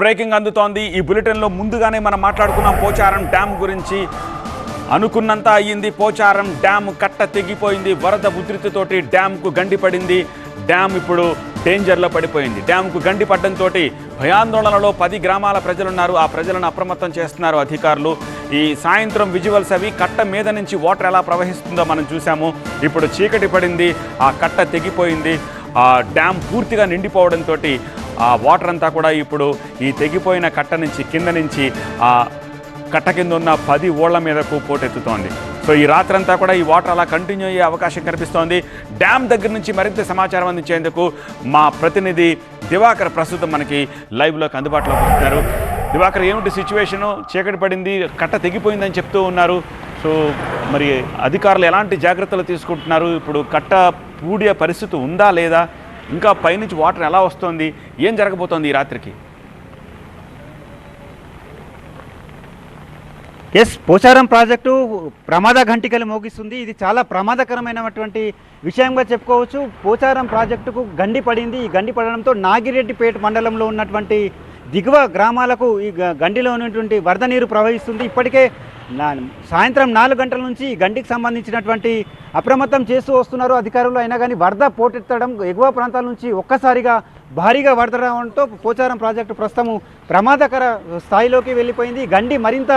Breaking అందుతోంది. ఈ బులెటిన్లో ముందుగానే మనం మాట్లాడుకున్నాం పోచారం డ్యామ్ గురించి. అనుకున్నంత అయ్యింది పోచారం డ్యామ్ కట్ట తెగిపోయింది వరద ఉధృతితోటి డ్యామ్కు గండి పడింది. డ్యామ్ ఇప్పుడు డేంజర్లో పడిపోయింది. డ్యామ్కు గండి పడ్డంతో భయాందోళనలో పది గ్రామాల ప్రజలున్నారు. ఆ ప్రజలను అప్రమత్తం చేస్తున్నారు అధికారులు. ఈ సాయంత్రం విజువల్స్ అవి కట్ట మీద నుంచి వాటర్ ఎలా ప్రవహిస్తుందో మనం చూసాము ఇప్పుడు చీకటి పడింది ఆ కట్ట తెగిపోయింది. ఆ డ్యామ్ పూర్తిగా నిండిపోవడంతో ఆ వాటర్ అంతా కూడా ఇప్పుడు ఈ తెగిపోయిన కట్ట నుంచి కింద నుంచి ఆ కట్ట కింద ఉన్న పది ఓళ్ళ మీదకు పోటెత్తుతోంది. సో ఈ రాత్రంతా కూడా ఈ వాటర్ అలా కంటిన్యూ అయ్యే అవకాశం కనిపిస్తోంది. డ్యామ్ దగ్గర నుంచి మరింత సమాచారం అందించేందుకు మా ప్రతినిధి దివాకర్ ప్రస్తుతం మనకి లైవ్లోకి అందుబాటులోకి వస్తున్నారు. దివాకర్ ఏమిటి సిచ్యువేషను చీకటి పడింది కట్ట తెగిపోయిందని చెప్తూ ఉన్నారు. సో మరి అధికారులు ఎలాంటి జాగ్రత్తలు తీసుకుంటున్నారు? ఇప్పుడు కట్ట పూడే పరిస్థితి ఉందా లేదా? ఇంకా పైనుంచి వాటర్ ఎలా వస్తుంది? ఏం జరగబోతోంది ఈ రాత్రికి? ఎస్ పోచారం ప్రాజెక్టు ప్రమాద ఘంటికలు మోగిస్తుంది. ఇది చాలా ప్రమాదకరమైనటువంటి విషయంగా చెప్పుకోవచ్చు. పోచారం ప్రాజెక్టుకు గండి పడింది. ఈ గండి పడడంతో నాగిరెడ్డిపేట మండలంలో ఉన్నటువంటి దిగువ గ్రామాలకు ఈ గ- గండిలో ఉన్నటువంటి వరద నీరు ప్రవహిస్తుంది. ఇప్పటికే సాయంత్రం నాలుగు గంటల నుంచి ఈ గండికి సంబంధించినటువంటి అప్రమత్తం చేస్తూ వస్తున్నారు అధికారులు. అయినా కానీ వరద పోటెత్తడం ఎగువ ప్రాంతాల నుంచి ఒక్కసారిగా భారీగా వరద రావడంతో పోచారం ప్రాజెక్టు ప్రస్తుతం ప్రమాదకర స్థాయిలోకి వెళ్ళిపోయింది. గండి మరింత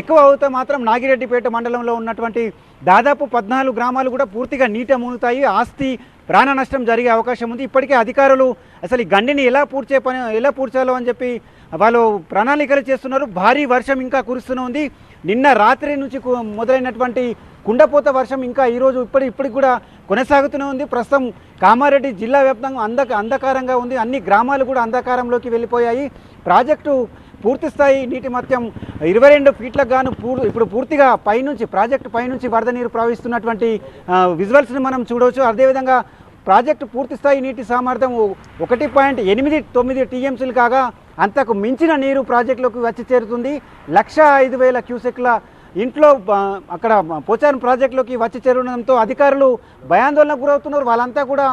ఎక్కువ అవుతే మాత్రం నాగిరెడ్డిపేట మండలంలో ఉన్నటువంటి దాదాపు పద్నాలుగు గ్రామాలు కూడా పూర్తిగా నీట మునుగుతాయి ఆస్తి ప్రాణ నష్టం జరిగే అవకాశం ఉంది. ఇప్పటికే అధికారులు అసలు ఈ గండిని ఎలా పూడ్చే పని ఎలా పూడ్చాలో అని చెప్పి వాళ్ళు ప్రణాళికలు చేస్తున్నారు. భారీ వర్షం ఇంకా కురుస్తూనే ఉంది. నిన్న రాత్రి నుంచి మొదలైనటువంటి కుండపోత వర్షం ఇంకా ఈరోజు ఇప్పటి ఇప్పటికి కూడా కొనసాగుతూనే ఉంది. ప్రస్తుతం కామారెడ్డి జిల్లా వ్యాప్తంగా అంధక అంధకారంగా ఉంది. అన్ని గ్రామాలు కూడా అంధకారంలోకి వెళ్ళిపోయాయి. ప్రాజెక్టు పూర్తి స్థాయి నీటి మత్యం ఇరవై రెండు ఫీట్లకు గాను ఇప్పుడు పూర్తిగా పైనుంచి ప్రాజెక్టు పైనుంచి వరద నీరు ప్రవహిస్తున్నటువంటి విజువల్స్ని మనం చూడవచ్చు. అదేవిధంగా ప్రాజెక్టు పూర్తి స్థాయి నీటి సామర్థ్యం ఒకటి పాయింట్ ఎనిమిది తొమ్మిది టీఎంసీలు కాగా అంతకు మించిన నీరు ప్రాజెక్టులోకి వచ్చి చేరుతుంది. లక్ష ఐదు వేల క్యూసెక్ల ఇంట్లో అక్కడ పోచారం ప్రాజెక్టులోకి వచ్చి చేరడంతో అధికారులు భయాందోళనకు గురవుతున్నారు. వాళ్ళంతా కూడా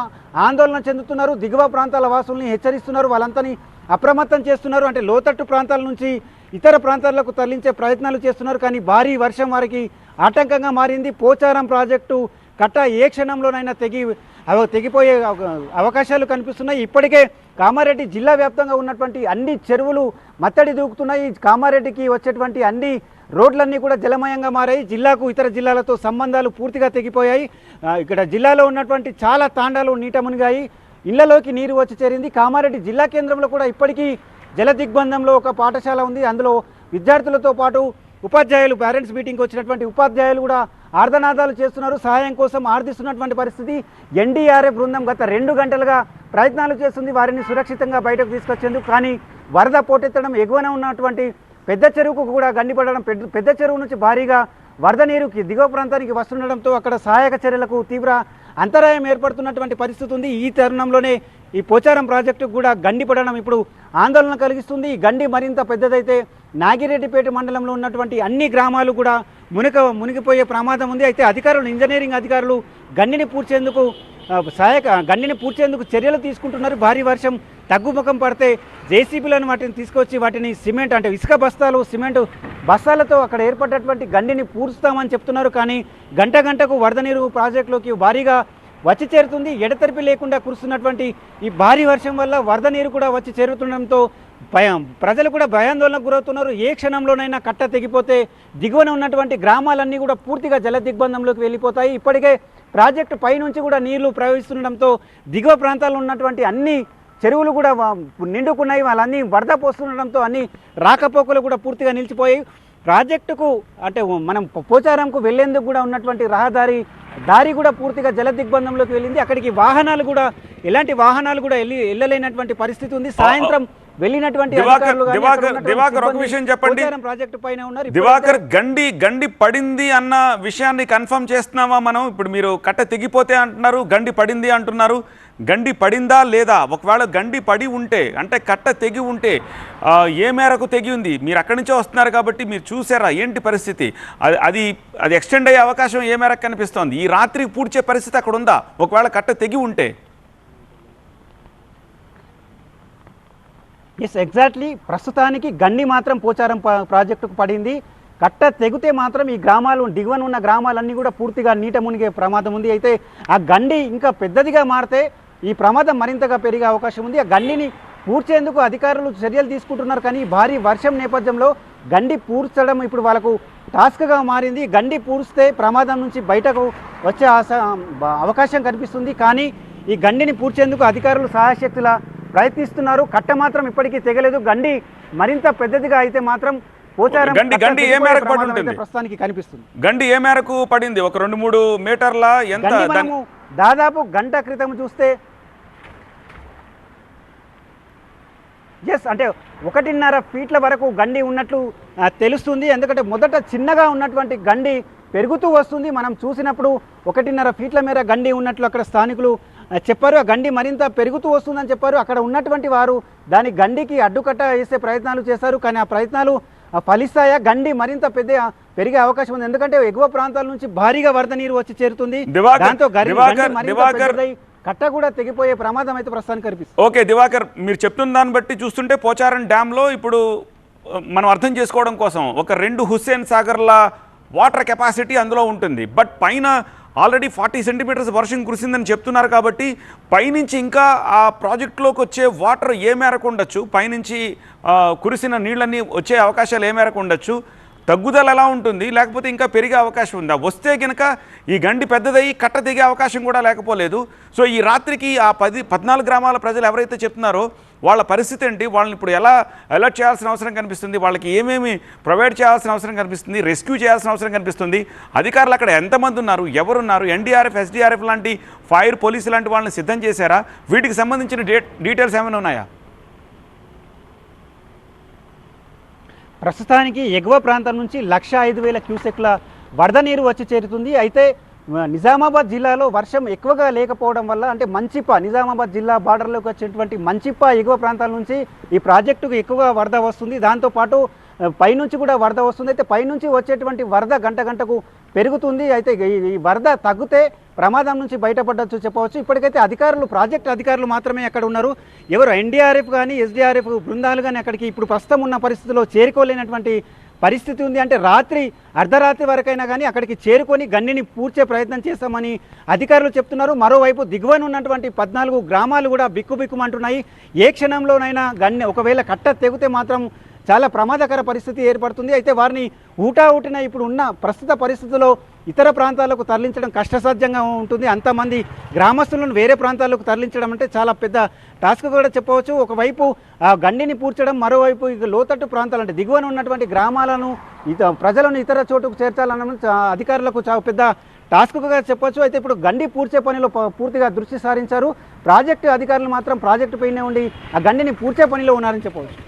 ఆందోళన చెందుతున్నారు. దిగువ ప్రాంతాల వాసుల్ని హెచ్చరిస్తున్నారు. వాళ్ళంతని అప్రమత్తం చేస్తున్నారు. అంటే లోతట్టు ప్రాంతాల నుంచి ఇతర ప్రాంతాలకు తరలించే ప్రయత్నాలు చేస్తున్నారు. కానీ భారీ వర్షం వారికి ఆటంకంగా మారింది. పోచారం ప్రాజెక్టు కట్ట ఏ క్షణంలోనైనా తెగి తెగిపోయే అవకాశాలు కనిపిస్తున్నాయి. ఇప్పటికే కామారెడ్డి జిల్లా వ్యాప్తంగా ఉన్నటువంటి అన్ని చెరువులు మత్తడి దూకుతున్నాయి. కామారెడ్డికి వచ్చేటువంటి అన్ని రోడ్లన్నీ కూడా జలమయంగా మారాయి. జిల్లాకు ఇతర జిల్లాలతో సంబంధాలు పూర్తిగా తెగిపోయాయి. ఇక్కడ జిల్లాలో ఉన్నటువంటి చాలా తాండాలు నీట మునిగాయి. ఇళ్ళలోకి నీరు వచ్చి చేరింది. కామారెడ్డి జిల్లా కేంద్రంలో కూడా ఇప్పటికీ జల దిగ్బంధంలో ఒక పాఠశాల ఉంది. అందులో విద్యార్థులతో పాటు ఉపాధ్యాయులు పేరెంట్స్ మీటింగ్కి వచ్చినటువంటి ఉపాధ్యాయులు కూడా ఆర్ధనాదాలు చేస్తున్నారు. సహాయం కోసం ఆర్థిస్తున్నటువంటి పరిస్థితి. ఎన్డీఆర్ఎఫ్ బృందం గత రెండు గంటలుగా ప్రయత్నాలు చేస్తుంది. వారిని సురక్షితంగా బయటకు తీసుకొచ్చేందుకు. కానీ వరద పోటెత్తడం ఎగువన ఉన్నటువంటి పెద్ద చెరువుకు కూడా గండిపడడం పెద్ద చెరువు నుంచి భారీగా వరద నీరు దిగువ ప్రాంతానికి వస్తుండడంతో అక్కడ సహాయక చర్యలకు తీవ్ర అంతరాయం ఏర్పడుతున్నటువంటి పరిస్థితి ఉంది. ఈ తరుణంలోనే ఈ పోచారం ప్రాజెక్టుకు కూడా గండి పడడం ఇప్పుడు ఆందోళన కలిగిస్తుంది. ఈ గండి మరింత పెద్దదైతే నాగిరెడ్డిపేట మండలంలో ఉన్నటువంటి అన్ని గ్రామాలు కూడా మునిక మునిగిపోయే ప్రమాదం ఉంది. అయితే అధికారులు ఇంజనీరింగ్ అధికారులు గండిని పూడ్చేందుకు సహాయక గండిని పూడ్చేందుకు చర్యలు తీసుకుంటున్నారు. భారీ వర్షం తగ్గుముఖం పడితే జేసీబీలను వాటిని తీసుకొచ్చి వాటిని సిమెంట్ అంటే ఇసుక బస్తాలు సిమెంట్ బస్తాలతో అక్కడ ఏర్పడ్డటువంటి గండిని పూడుస్తామని చెప్తున్నారు. కానీ గంట గంటకు వరద నీరు ప్రాజెక్టులోకి భారీగా వచ్చి చేరుతుంది. ఎడతెరిపి లేకుండా కురుస్తున్నటువంటి ఈ భారీ వర్షం వల్ల వరద నీరు కూడా వచ్చి చేరుతుండడంతో భయం. ప్రజలు కూడా భయాందోళనకు గురవుతున్నారు. ఏ క్షణంలోనైనా కట్ట తెగిపోతే దిగువన ఉన్నటువంటి గ్రామాలన్నీ కూడా పూర్తిగా జల దిగ్బంధంలోకి వెళ్ళిపోతాయి. ఇప్పటికే ప్రాజెక్టు పైనుంచి కూడా నీళ్ళు ప్రవహిస్తుండడంతో దిగువ ప్రాంతాల్లో ఉన్నటువంటి అన్ని చెరువులు కూడా నిండుకున్నాయి వాళ్ళన్నీ వరద పోస్తుండడంతో అన్ని రాకపోకలు కూడా పూర్తిగా నిలిచిపోయాయి ప్రాజెక్టుకు అంటే మనం పోచారంకు వెళ్ళేందుకు కూడా ఉన్నటువంటి రహదారి దారి కూడా పూర్తిగా జల దిగ్బంధంలోకి వెళ్ళింది. అక్కడికి వాహనాలు కూడా ఎలాంటి వాహనాలు కూడా వెళ్ళి వెళ్ళలేనటువంటి పరిస్థితి ఉంది. సాయంత్రం వెళ్ళినటువంటి దివాకర్- ఒక విషయం చెప్పండి. ప్రాజెక్టు పైన ఉన్నారు. దివాకర్ గండి గండి పడింది అన్న విషయాన్ని కన్ఫర్మ్ చేస్తున్నామా మనం? ఇప్పుడు మీరు కట్ట తెగిపోతే అంటున్నారు గండి పడింది అంటున్నారు. గండి పడిందా లేదా? ఒకవేళ గండి పడి ఉంటే అంటే కట్ట తెగి ఉంటే ఏ మేరకు తెగి ఉంది? మీరు అక్కడి నుంచే వస్తున్నారు కాబట్టి మీరు చూసారా? ఏంటి పరిస్థితి? అది అది అది ఎక్స్టెండ్ అయ్యే అవకాశం ఏ మేరకు కనిపిస్తోంది? ఈ రాత్రి పూడ్చే పరిస్థితి అక్కడ ఉందా? ఒకవేళ కట్ట తెగి ఉంటే. ఎస్ ఎగ్జాక్ట్లీ ప్రస్తుతానికి గండి మాత్రం పోచారం ప్రాజెక్టుకు పడింది. కట్ట తెగితే మాత్రం ఈ గ్రామాలు దిగువన ఉన్న గ్రామాలన్నీ కూడా పూర్తిగా నీట మునిగే ప్రమాదం ఉంది. అయితే ఆ గండి ఇంకా పెద్దదిగా మారితే ఈ ప్రమాదం మరింతగా పెరిగే అవకాశం ఉంది. ఆ గండిని పూడ్చేందుకు అధికారులు చర్యలు తీసుకుంటున్నారు. కానీ భారీ వర్షం నేపథ్యంలో గండి పూడ్చడం ఇప్పుడు వాళ్ళకు టాస్క్గా మారింది. గండి పూడ్స్తే ప్రమాదం నుంచి బయటకు వచ్చే ఆశ అవకాశం కనిపిస్తుంది. కానీ ఈ గండిని పూడ్చేందుకు అధికారులు సహాయశక్తుల ప్రయత్నిస్తున్నారు. కట్ట మాత్రం ఇప్పటికీ తెగలేదు. గండి మరింత పెద్దదిగా అయితే మాత్రం పోచారం గండి- గండి ఏ మేరకు పడి ఉంటుంది? ప్రస్తుతానికి కనిపిస్తుంది. గండి ఏ మేరకు పడింది? ఒక రెండు మూడు మీటర్ల ఎంత మనము దాదాపు గంట క్రితం చూస్తే ఎస్ అంటే ఒకటిన్నర ఫీట్ల వరకు గండి ఉన్నట్లు తెలుస్తుంది. ఎందుకంటే మొదట చిన్నగా ఉన్నటువంటి గండి పెరుగుతూ వస్తుంది. మనం చూసినప్పుడు ఒకటిన్నర ఫీట్ల మేర గండి ఉన్నట్లు అక్కడ స్థానికులు చెప్పారు ఆ గండి మరింత పెరుగుతూ వస్తుందని చెప్పారు. అక్కడ ఉన్నటువంటి వారు దాని గండికి అడ్డుకట్ట వేసే ప్రయత్నాలు చేశారు. కానీ ఆ ప్రయత్నాలు ఫలిస్తాయా? గండి మరింత పెద్ద పెరిగే అవకాశం ఉంది. ఎందుకంటే ఎగువ ప్రాంతాల నుంచి భారీగా వరద నీరు వచ్చి చేరుతుంది. దాంతో కట్ట కూడా తెగిపోయే ప్రమాదం అయితే ప్రస్తుతానికి కనిపిస్తుంది. ఓకే దివాకర్ మీరు చెప్తున్న దాన్ని బట్టి చూస్తుంటే పోచారం డ్యాంలో ఇప్పుడు ఆ, మనం అర్థం చేసుకోవడం కోసం ఒక రెండు హుస్సేన్ సాగర్ల వాటర్ కెపాసిటీ అందులో ఉంటుంది. బట్ పైన ఆల్రెడీ ఫార్టీ సెంటీమీటర్స్ వర్షం కురిసిందని చెప్తున్నారు కాబట్టి పైనుంచి ఇంకా ఆ ప్రాజెక్టులోకి వచ్చే వాటర్ ఏ మేరకు ఉండొచ్చు? పైనుంచి కురిసిన నీళ్ళన్నీ వచ్చే అవకాశాలు ఏ మేరకు ఉండొచ్చు? తగ్గుదల ఎలా ఉంటుంది? లేకపోతే ఇంకా పెరిగే అవకాశం ఉందా? వస్తే కనుక ఈ గండి పెద్దదయ్యి కట్ట దిగే అవకాశం కూడా లేకపోలేదు. సో ఈ రాత్రికి ఆ పది పద్నాలుగు గ్రామాల ప్రజలు ఎవరైతే చెప్తున్నారో వాళ్ళ పరిస్థితి ఏంటి? వాళ్ళని ఇప్పుడు ఎలా అలర్ట్ చేయాల్సిన అవసరం కనిపిస్తుంది? వాళ్ళకి ఏమేమి ప్రొవైడ్ చేయాల్సిన అవసరం కనిపిస్తుంది? రెస్క్యూ చేయాల్సిన అవసరం కనిపిస్తుంది? అధికారులు అక్కడ ఎంతమంది ఉన్నారు? ఎవరున్నారు? ఎన్డీఆర్ఎఫ్ ఎస్డీఆర్ఎఫ్ లాంటి ఫైర్ పోలీసు లాంటి వాళ్ళని సిద్ధం చేశారా? వీటికి సంబంధించిన డే డీటెయిల్స్ ఏమైనా ఉన్నాయా? ప్రస్తుతానికి ఎగువ ప్రాంతం నుంచి లక్ష ఐదు వేల క్యూసెక్ల వరద నీరు వచ్చి చేరుతుంది. అయితే నిజామాబాద్ జిల్లాలో వర్షం ఎక్కువగా లేకపోవడం వల్ల అంటే మంచిప్ప నిజామాబాద్ జిల్లా బార్డర్లోకి వచ్చేటువంటి మంచిప్ప ఎగువ ప్రాంతాల నుంచి ఈ ప్రాజెక్టుకు ఎక్కువగా వరద వస్తుంది. దాంతోపాటు పైనుంచి కూడా వరద వస్తుంది. అయితే పైనుంచి వచ్చేటువంటి వరద గంట గంటకు పెరుగుతుంది. అయితే ఈ- ఈ వరద తగ్గితే ప్రమాదం నుంచి బయటపడవచ్చు చెప్పవచ్చు. ఇప్పటికైతే అధికారులు ప్రాజెక్ట్ అధికారులు మాత్రమే అక్కడ ఉన్నారు. ఎవరు ఎన్డీఆర్ఎఫ్ కానీ ఎస్డీఆర్ఎఫ్ బృందాలు కానీ అక్కడికి ఇప్పుడు ప్రస్తుతం ఉన్న పరిస్థితిలో చేరుకోలేనటువంటి పరిస్థితి ఉంది అంటే రాత్రి అర్ధరాత్రి వరకైనా కానీ అక్కడికి చేరుకొని గన్నిని పూడ్చే ప్రయత్నం చేస్తామని అధికారులు చెప్తున్నారు. మరోవైపు దిగువన ఉన్నటువంటి పద్నాలుగు గ్రామాలు కూడా బిక్కుబిక్కుమంటున్నాయి. ఏ క్షణంలోనైనా గన్ని ఒకవేళ కట్ట తెగితే మాత్రం చాలా ప్రమాదకర పరిస్థితి ఏర్పడుతుంది. అయితే వారిని ఊటా ఊటిన ఇప్పుడు ఉన్న ప్రస్తుత పరిస్థితుల్లో ఇతర ప్రాంతాలకు తరలించడం కష్టసాధ్యంగా ఉంటుంది. అంతమంది గ్రామస్తులను వేరే ప్రాంతాలకు తరలించడం అంటే చాలా పెద్ద టాస్క్ కూడా చెప్పవచ్చు. ఒకవైపు ఆ గండిని పూడ్చడం మరోవైపు ఇక లోతట్టు ప్రాంతాలు అంటే దిగువన ఉన్నటువంటి గ్రామాలను ఇత ప్రజలను ఇతర చోటుకు చేర్చాలన్న అధికారులకు చాలా పెద్ద టాస్క్గా చెప్పొచ్చు. అయితే ఇప్పుడు గండి పూడ్చే పనిలో పూర్తిగా దృష్టి సారించారు. ప్రాజెక్టు అధికారులు మాత్రం ప్రాజెక్టు పైనే ఉండి ఆ గండిని పూడ్చే పనిలో ఉన్నారని చెప్పవచ్చు.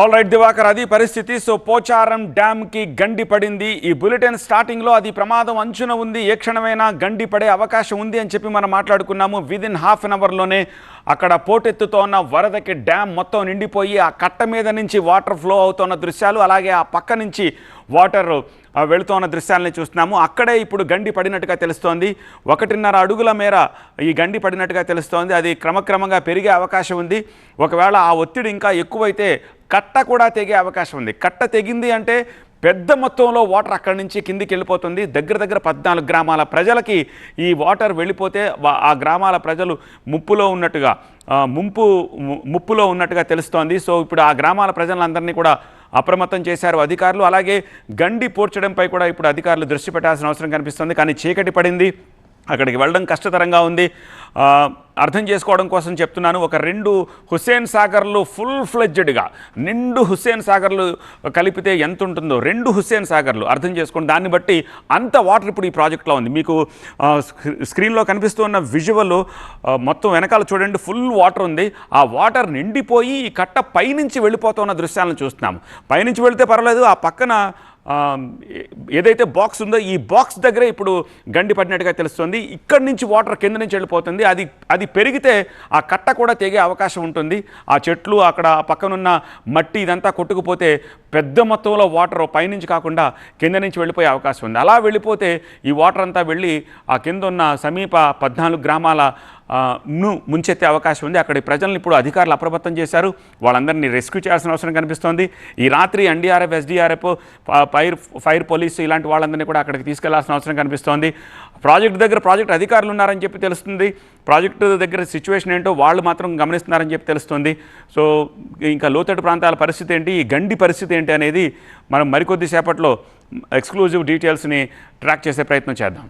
ఆల్ రైట్ దివాకర్ అది పరిస్థితి. సో పోచారం డ్యామ్కి గండి పడింది. ఈ బులెటిన్ స్టార్టింగ్లో అది ప్రమాదం అంచున ఉంది. ఏ క్షణమైనా గండి పడే అవకాశం ఉంది అని చెప్పి మనం మాట్లాడుకున్నాము. విదిన్ హాఫ్ అన్ అవర్లోనే అక్కడ పోటెత్తుతో ఉన్న వరదకి డ్యామ్ మొత్తం నిండిపోయి ఆ కట్ట మీద నుంచి వాటర్ ఫ్లో అవుతున్న దృశ్యాలు అలాగే ఆ పక్క నుంచి వాటర్ వెళుతున్న దృశ్యాలని చూస్తున్నాము. అక్కడే ఇప్పుడు గండి పడినట్టుగా తెలుస్తోంది. ఒకటిన్నర అడుగుల మేర ఈ గండి పడినట్టుగా తెలుస్తోంది. అది క్రమక్రమంగా పెరిగే అవకాశం ఉంది. ఒకవేళ ఆ ఒత్తిడి ఇంకా ఎక్కువైతే కట్ట కూడా తెగే అవకాశం ఉంది. కట్ట తెగింది అంటే పెద్ద మొత్తంలో వాటర్ అక్కడి నుంచి కిందికి వెళ్ళిపోతుంది. దగ్గర దగ్గర పద్నాలుగు గ్రామాల ప్రజలకి ఈ వాటర్ వెళ్ళిపోతే ఆ గ్రామాల ప్రజలు ముప్పులో ఉన్నట్టుగా ముంపు ము- ముప్పులో ఉన్నట్టుగా తెలుస్తోంది. సో ఇప్పుడు ఆ గ్రామాల ప్రజలందరినీ కూడా అప్రమత్తం చేశారు అధికారులు. అలాగే గండి పోడ్చడంపై కూడా ఇప్పుడు అధికారులు దృష్టి పెట్టాల్సిన అవసరం కనిపిస్తుంది. కానీ చీకటి పడింది. అక్కడికి వెళ్ళడం కష్టతరంగా ఉంది. అర్థం చేసుకోవడం కోసం చెప్తున్నాను. ఒక రెండు హుస్సేన్ సాగర్లు ఫుల్ ఫ్లెడ్జెడ్గా నిండు హుస్సేన్ సాగర్లు కలిపితే ఎంత ఉంటుందో రెండు హుస్సేన్ సాగర్లు అర్థం చేసుకోండి దాన్ని బట్టి అంత వాటర్ ఇప్పుడు ఈ ప్రాజెక్ట్లో ఉంది. మీకు స్క్రీన్లో కనిపిస్తున్న విజువల్ మొత్తం వెనకాల చూడండి ఫుల్ వాటర్ ఉంది. ఆ వాటర్ నిండిపోయి ఈ కట్ట పైనుంచి వెళ్ళిపోతున్న దృశ్యాలను చూస్తున్నాము. పైనుంచి వెళితే పర్వాలేదు ఆ పక్కన ఏదైతే బాక్స్ ఉందో ఈ బాక్స్ దగ్గరే ఇప్పుడు గండి పడినట్టుగా తెలుస్తుంది. ఇక్కడి నుంచి వాటర్ కింద నుంచి వెళ్ళిపోతుంది. అది అది పెరిగితే ఆ కట్ట కూడా తెగే అవకాశం ఉంటుంది. ఆ చెట్లు అక్కడ పక్కనున్న మట్టి ఇదంతా కొట్టుకుపోతే పెద్ద మొత్తంలో వాటర్ పైనుంచి కాకుండా కింద నుంచి వెళ్ళిపోయే అవకాశం ఉంది. అలా వెళ్ళిపోతే ఈ వాటర్ అంతా వెళ్ళి ఆ కింద ఉన్న సమీప పద్నాలుగు గ్రామాల ను ముంచెత్తే అవకాశం ఉంది. అక్కడి ప్రజలను ఇప్పుడు అధికారులు అప్రమత్తం చేశారు. వాళ్ళందరినీ రెస్క్యూ చేయాల్సిన అవసరం కనిపిస్తోంది. ఈ రాత్రి NDRF SDRF fire fire police ఇలాంటి వాళ్ళందరినీ కూడా అక్కడికి తీసుకెళ్ళాల్సిన అవసరం కనిపిస్తోంది. ప్రాజెక్ట్ దగ్గర ప్రాజెక్ట్ అధికారులు ఉన్నారని చెప్పి తెలుస్తుంది. ప్రాజెక్టు దగ్గర సిచ్యువేషన్ ఏంటో వాళ్ళు మాత్రం గమనిస్తున్నారని చెప్పి తెలుస్తుంది. సో ఇంకా లోతట్టు ప్రాంతాల పరిస్థితి ఏంటి? ఈ గండి పరిస్థితి ఏంటి అనేది మనం మరికొద్ది సేపట్లో ఎక్స్క్లూజివ్ డీటెయిల్స్ని ట్రాక్ చేసే ప్రయత్నం చేద్దాం.